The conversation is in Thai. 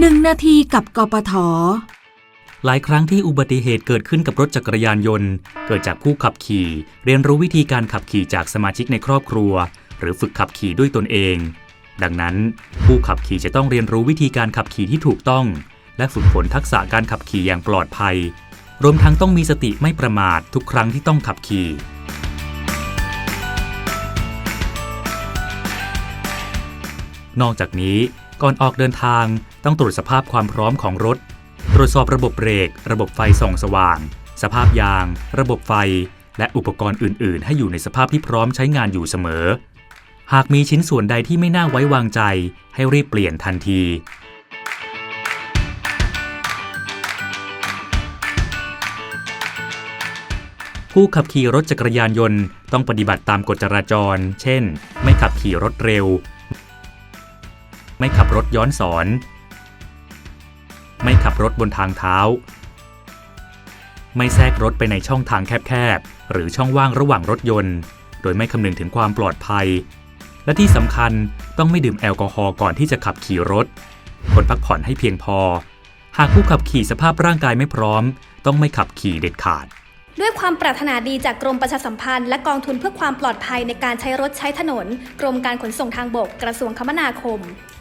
1นาทีกับกปท หลายครั้งที่อุบัติเหตุเกิดขึ้นกับรถจักรยานยนต์ เกิดจากผู้ขับขี่ เรียนรู้วิธีการขับขี่จากสมาชิกในครอบครัว หรือฝึกขับขี่ด้วยตนเอง ดังนั้น ผู้ขับขี่จะต้องเรียนรู้วิธีการขับขี่ที่ถูกต้อง และฝึกฝนทักษะการขับขี่อย่างปลอดภัย รวมทั้งต้องมีสติไม่ประมาททุกครั้งที่ต้องขับขี่นอกจากนี้ ก่อนออกเดินทางต้องตรวจสภาพความพร้อมของรถ ตรวจสอบระบบเบรก ระบบไฟส่องสว่าง สภาพยาง ระบบไฟ และอุปกรณ์อื่น ๆ ให้อยู่ในสภาพที่พร้อมใช้งานอยู่เสมอ หากมีชิ้นส่วนใดที่ไม่น่าไว้วางใจ ให้รีบเปลี่ยนทันทีผู้ขับขี่รถจักรยานยนต์ต้องปฏิบัติตามกฎจราจร เช่น ไม่ขับขี่รถเร็ว ไม่ขับรถย้อนสอน ไม่ขับรถบนทางเท้า ไม่แทรกรถไปในช่องทางแคบๆ หรือช่องว่างระหว่างรถยนต์ โดยไม่คำนึงถึงความปลอดภัย และที่สำคัญต้องไม่ดื่มแอลกอฮอล์ก่อนที่จะขับขี่รถควรพักผ่อนให้เพียงพอ หากผู้ขับขี่สภาพร่างกายไม่พร้อม ต้องไม่ขับขี่เด็ดขาดด้วยความปรารถนาดีจากกรมประชาสัมพันธ์และกองทุนเพื่อความปลอดภัยในการใช้รถใช้ถนน กรมการขนส่งทางบกกระทรวงคมนาคม